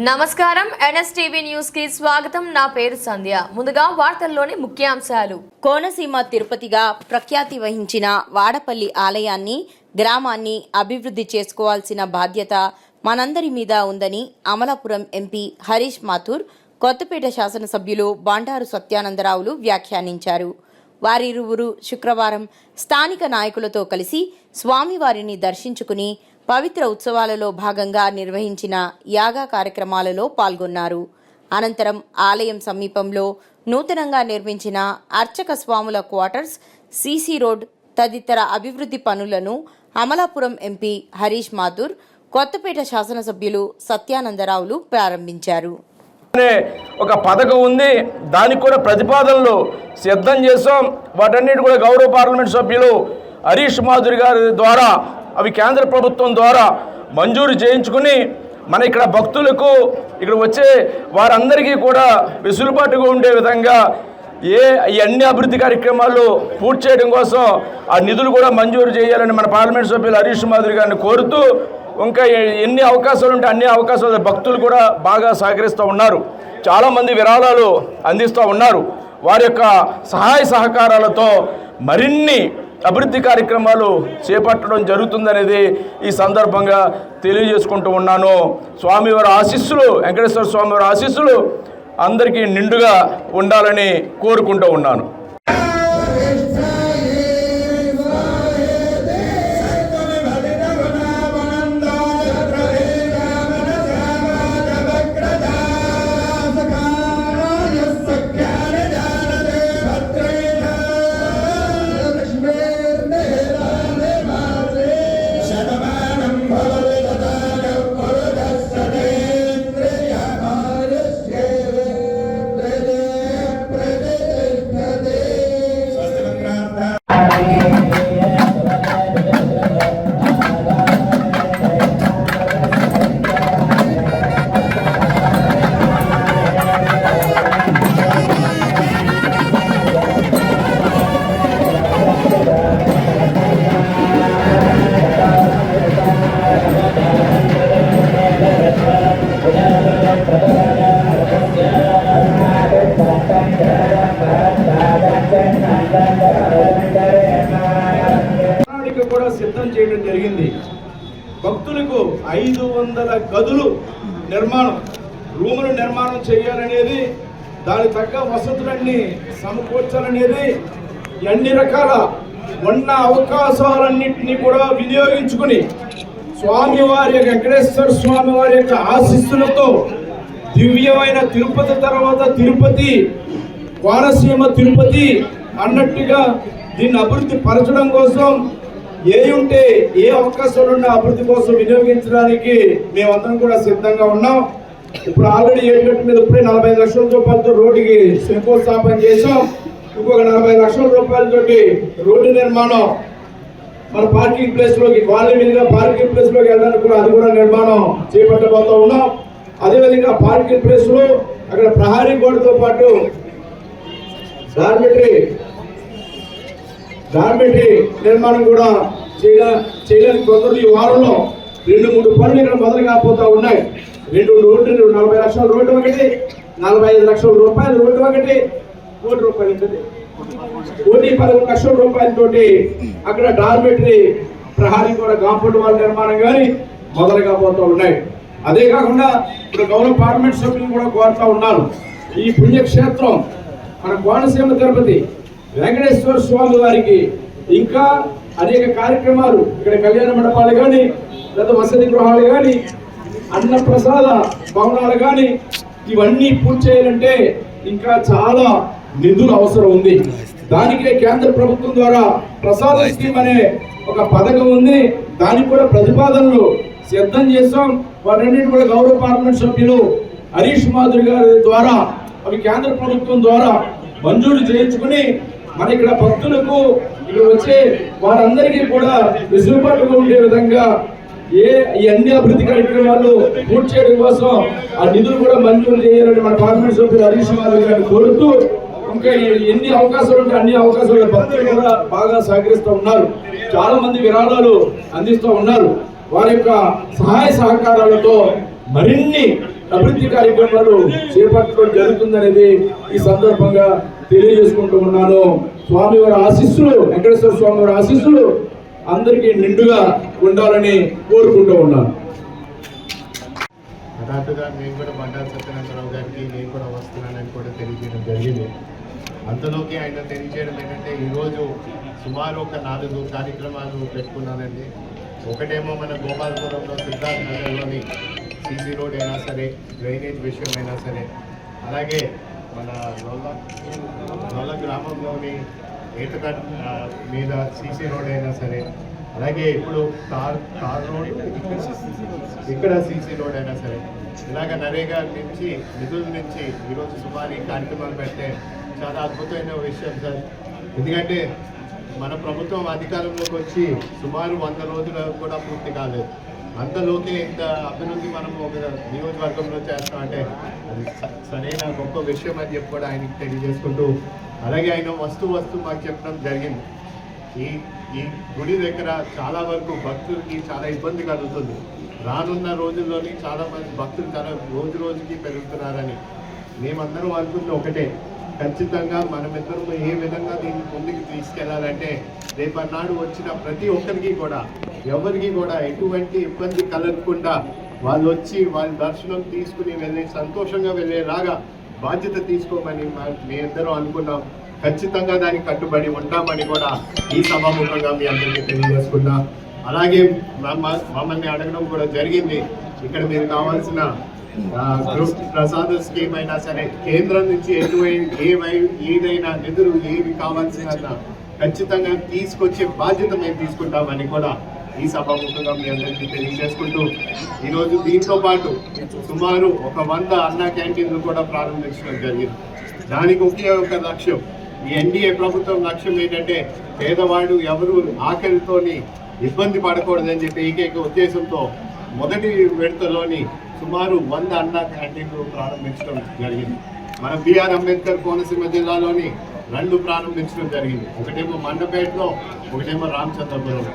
నమస్కారం. ఎన్ఎస్టీవీ న్యూస్కి స్వాగతం. నా పేరు సంధ్య. ముందుగా వార్తల్లోని ముఖ్యాంశాలు. కోనసీమ తిరుపతిగా ప్రఖ్యాతి వహించిన వాడపల్లి ఆలయాన్ని గ్రామాన్ని అభివృద్ధి చేసుకోవాల్సిన బాధ్యత మనందరి మీద ఉందని అమలాపురం ఎంపీ హరీష్ మాథూర్ కొత్తపేట శాసనసభ్యులు బాండారు సత్యానందరావులు వ్యాఖ్యానించారు. వారిరువురు శుక్రవారం స్థానిక నాయకులతో కలిసి స్వామివారిని దర్శించుకుని పవిత్ర ఉత్సవాలలో భాగంగా నిర్వహించిన యాగా కార్యక్రమాలలో పాల్గొన్నారు. అనంతరం ఆలయం సమీపంలో నూతనంగా నిర్మించిన అర్చక స్వాముల క్వార్టర్స్ సీసీ రోడ్ తదితర అభివృద్ధి పనులను అమలాపురం ఎంపీ హరీష్ మాథూర్ కొత్తపేట శాసనసభ్యులు సత్యానందరావులు ప్రారంభించారు. అనే ఒక పథకం ఉంది. దానికి కూడా ప్రతిపాదనలు సిద్ధం చేసాం వాటన్నిటి కూడా గౌరవ పార్లమెంట్ సభ్యులు హరీష్ మాధురి గారి ద్వారా అవి కేంద్ర ప్రభుత్వం ద్వారా మంజూరు చేయించుకుని మన ఇక్కడ భక్తులకు ఇక్కడ వచ్చే వారందరికీ కూడా వెసులుబాటుగా ఉండే విధంగా ఏ ఈ అన్ని అభివృద్ధి కార్యక్రమాలు పూర్తి చేయడం కోసం ఆ నిధులు కూడా మంజూరు చేయాలని మన పార్లమెంట్ సభ్యులు హరీష్ మాధురి గారిని కోరుతూ ఇంకా ఎన్ని అవకాశాలు ఉంటే అన్ని అవకాశాలు భక్తులు కూడా బాగా సహకరిస్తూ ఉన్నారు. చాలామంది విరాళాలు అందిస్తూ ఉన్నారు. వారి యొక్క సహాయ సహకారాలతో మరిన్ని అభివృద్ధి కార్యక్రమాలు చేపట్టడం జరుగుతుందనేది ఈ సందర్భంగా తెలియజేసుకుంటూ ఉన్నాను. స్వామివారి ఆశీస్సులు వెంకటేశ్వర స్వామివారి ఆశీస్సులు అందరికీ నిండుగా ఉండాలని కోరుకుంటూ ఉన్నాను. సిద్ధం చేయడం జరిగింది. భక్తులకు ఐదు వందల గదులు నిర్మాణం రూములు నిర్మాణం చేయాలనేది దాని తగ్గ వసతులన్నీ సమకూర్చాలనేది అన్ని రకాల ఉన్న అవకాశాలన్నింటినీ కూడా వినియోగించుకుని స్వామివారి యొక్క వెంకటేశ్వర స్వామి వారి యొక్క ఆశీస్సులతో దివ్యమైన తిరుపతి తర్వాత తిరుపతి కోనసీమ తిరుపతి అన్నట్టుగా దీన్ని అభివృద్ధి పరచడం కోసం ఏ ఉంటే ఏ అవకాశాలు ఉన్న అభివృద్ధి కోసం వినియోగించడానికి మేమందరం కూడా సిద్ధంగా ఉన్నాం. ఇప్పుడు ఆల్రెడీ ఏడుగట్టు మీద ఇప్పుడే నలభై లక్షల రూపాయలతో రోడ్డుకి శంకుస్థాపన చేసాం ఇంకొక నలభై లక్షల రూపాయలతోటి రోడ్డు నిర్మాణం మన పార్కింగ్ ప్లేస్లోకి కాలనీ మీదుగా పార్కింగ్ ప్లేస్లోకి వెళ్ళడానికి కూడా అది కూడా నిర్మాణం చేపట్టబోతా ఉన్నాం. అదేవిధంగా పార్కింగ్ ప్లేస్లో అక్కడ ప్రహారీ గోడతో పాటు డార్మెటరీ డార్మెటరీ నిర్మాణం కూడా చేయ చేయడానికి కొందరు ఈ వారంలో రెండు మూడు పనులు ఇక్కడ మొదలు కాకపోతా ఉన్నాయి. రెండు రోడ్డు నలభై లక్షల రోడ్డు ఒకటి నలభై ఐదు లక్షల రూపాయల రోడ్డు ఒకటి కోటి రూపాయలు ఉంటుంది కోటి పదకొండు లక్షల రూపాయలతోటి అక్కడ డార్మెటరీ ప్రహారీ కూడా కాంపౌండ్ వాళ్ళ నిర్మాణం కానీ మొదలు కాబోతూ ఉన్నాయి. అదే కాకుండా ఇప్పుడు గౌరవ పార్లమెంట్ సభ్యులు కూడా కోరుతా ఉన్నాను ఈ పుణ్యక్షేత్రం మన కోనసీమ తిరుపతి వెంకటేశ్వర స్వామి వారికి ఇంకా అనేక కార్యక్రమాలు ఇక్కడ కళ్యాణ మండపాలు కానీ లేదా వసతి గృహాలు కానీ అన్న ప్రసాద భవనాలు కానీ ఇవన్నీ పూర్తి చేయాలంటే ఇంకా చాలా నిధులు అవసరం ఉంది. దానికే కేంద్ర ప్రభుత్వం ద్వారా ప్రసాద స్కీమ్ అనే ఒక పథకం ఉంది. దానికి కూడా ప్రతిపాదనలు సిద్ధం చేసాం వాటన్నిటి కూడా గౌరవ పార్లమెంట్ సభ్యులు హరీష్ మాధురి గారి ద్వారా అవి కేంద్ర ప్రభుత్వం ద్వారా మంజూరు చేయించుకుని మన ఇక్కడ భక్తులకు ఇక్కడ వచ్చే వారందరికీ కూడా వెసులుబాటుగా ఉండే విధంగా ఏ ఈ అన్ని అభివృద్ధి కార్యక్రమాలు పూర్తి చేయడం కోసం ఆ నిధులు కూడా మంజూరు చేయాలని మన పార్లమెంట్ సభ్యులు హరీష్ గారిని కోరుతూ ఇంకా ఎన్ని అవకాశాలు ఉంటే అన్ని అవకాశాలు భక్తులు కూడా బాగా సహకరిస్తూ ఉన్నారు. చాలా మంది విరాళాలు అందిస్తూ ఉన్నారు. వారి యొక్క సహాయ సహకారాలతో మరిన్ని అభివృద్ధి కార్యక్రమాలు చేపట్టడం జరుగుతుందనేది ఈ సందర్భంగా తెలియజేసుకుంటూ ఉన్నాను. స్వామివారి ఆశీస్సులు వెంకటేశ్వర స్వామివారి ఆశీస్సులు అందరికీ నిండుగా ఉండాలని కోరుకుంటూ ఉన్నాను. హఠాత్తుగా నేను కూడా బండారు సత్యనారాయణరావు గారికి నేను కూడా వస్తున్నానని కూడా తెలియజేయడం జరిగింది. అంతలోకి ఆయన తెలియజేయడం ఏంటంటే ఈరోజు సుమారు ఒక నాలుగు కార్యక్రమాలు పెట్టుకున్నానండి ఒకటేమో మన గోపాలపురంలో సిద్ధార్థ నగర్లోని సీసీ రోడ్ అయినా సరే డ్రైనేజ్ విషయమైనా సరే. అలాగే మన నొల్ల నొల్ల గ్రామంలోని ఏటకట్ మీద సీసీ రోడ్ అయినా సరే. అలాగే ఇప్పుడు కార్ కార్ రోడ్ ఇక్కడ సీసీ రోడ్ అయినా సరే. ఇలాగ నరేగా నుంచి నిధుల నుంచి ఈరోజు సుమారు ఈ కార్యక్రమాలు పెట్టే చాలా అద్భుతమైన విషయం సార్. ఎందుకంటే మన ప్రభుత్వం అధికారంలోకి వచ్చి సుమారు వంద రోజులు కూడా పూర్తి కాలేదు. అంతలోకి ఇంత అభివృద్ధి మనం ఒక నియోజకవర్గంలో చేస్తామంటే అది స- సరైన గొప్ప విషయం అని చెప్పి కూడా ఆయనకి తెలియజేసుకుంటూ అలాగే ఆయన వస్తూ వస్తూ మాకు చెప్పడం జరిగింది. ఈ ఈ గుడి దగ్గర చాలా వరకు భక్తులకి చాలా ఇబ్బంది కలుగుతుంది. రానున్న రోజుల్లోని చాలామంది భక్తులు చాలా రోజు రోజుకి పెరుగుతున్నారని మేమందరం అనుకుంది ఒకటే. ఖచ్చితంగా మనమిద్దరం ఏ విధంగా దీన్ని ముందుకు తీసుకెళ్ళాలంటే రేపన్నాడు వచ్చిన ప్రతి ఒక్కరికి కూడా ఎవరికి కూడా ఎటువంటి ఇబ్బంది కలగకుండా వాళ్ళు వచ్చి వాళ్ళ దర్శనం తీసుకుని వెళ్ళి సంతోషంగా వెళ్ళేలాగా బాధ్యత తీసుకోమని మీ ఇద్దరం అనుకున్నాం. ఖచ్చితంగా దానికి కట్టుబడి ఉంటామని కూడా ఈ సభాముఖంగా మీ అందరికీ తెలియజేసుకున్నా. అలాగే మమ్మల్ని అడగడం కూడా జరిగింది. ఇక్కడ మీరు కావాల్సిన గ్రూప్ ప్రసాద స్కీమ్ అయినా సరే కేంద్రం నుంచి ఎటువంటి ఏవై ఏదైనా నిధులు ఏవి కావాల్సిన ఖచ్చితంగా తీసుకొచ్చే బాధ్యత మేము తీసుకుంటామని కూడా ఈ సభాముఖంగా మీ అందరికీ తెలియజేసుకుంటూ ఈరోజు దీంతో పాటు సుమారు ఒక వంద అన్న క్యాంటీన్లు కూడా ప్రారంభించడం జరిగింది. దానికి ఒకే ఒక లక్ష్యం ఈ ఎన్డీఏ ప్రభుత్వం లక్ష్యం ఏంటంటే పేదవాడు ఎవరు ఆకలితోని ఇబ్బంది పడకూడదని చెప్పి ఏకైక ఉద్దేశంతో మొదటి విడతలోని సుమారు వంద అన్న క్యాంటీన్లు ప్రారంభించడం జరిగింది. మన బీఆర్ అంబేద్కర్ కోనసీమ జిల్లాలోని రెండు ప్రారంభించడం జరిగింది. ఒకటేమో మండపేటలో ఒకటేమో రామచంద్రపురం.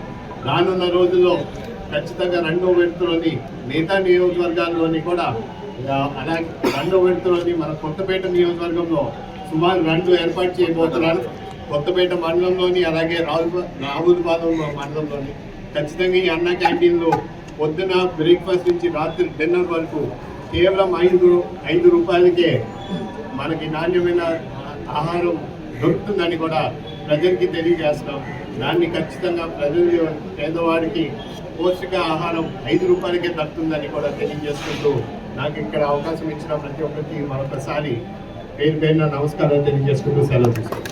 రానున్న రోజుల్లో ఖచ్చితంగా రెండో విడతలోని మిగతా నియోజకవర్గాల్లోని కూడా అలాగే రెండో విడతలోని మన కొత్తపేట నియోజకవర్గంలో సుమారు రెండు ఏర్పాటు చేయబోతున్నారు. కొత్తపేట మండలంలోని అలాగే రాహుల్ రావులపాలెం మండలంలోని ఖచ్చితంగా ఈ అన్న క్యాంటీన్లో పొద్దున బ్రేక్ఫాస్ట్ నుంచి రాత్రి డిన్నర్ వరకు కేవలం ఐదు ఐదు రూపాయలకే మనకి నాణ్యమైన ఆహారం దొరుకుతుందని కూడా ప్రజలకి తెలియజేస్తాం. దాన్ని ఖచ్చితంగా ప్రజలు పేదవాడికి పౌష్టిక ఆహారం ఐదు రూపాయలకే దక్కుతుందని కూడా తెలియజేసుకుంటూ నాకు ఇక్కడ అవకాశం ఇచ్చిన ప్రతి ఒక్కరికి మరొకసారి పేరు పేరున నమస్కారం తెలియజేసుకుంటూ సెలవు తీసుకుంటాను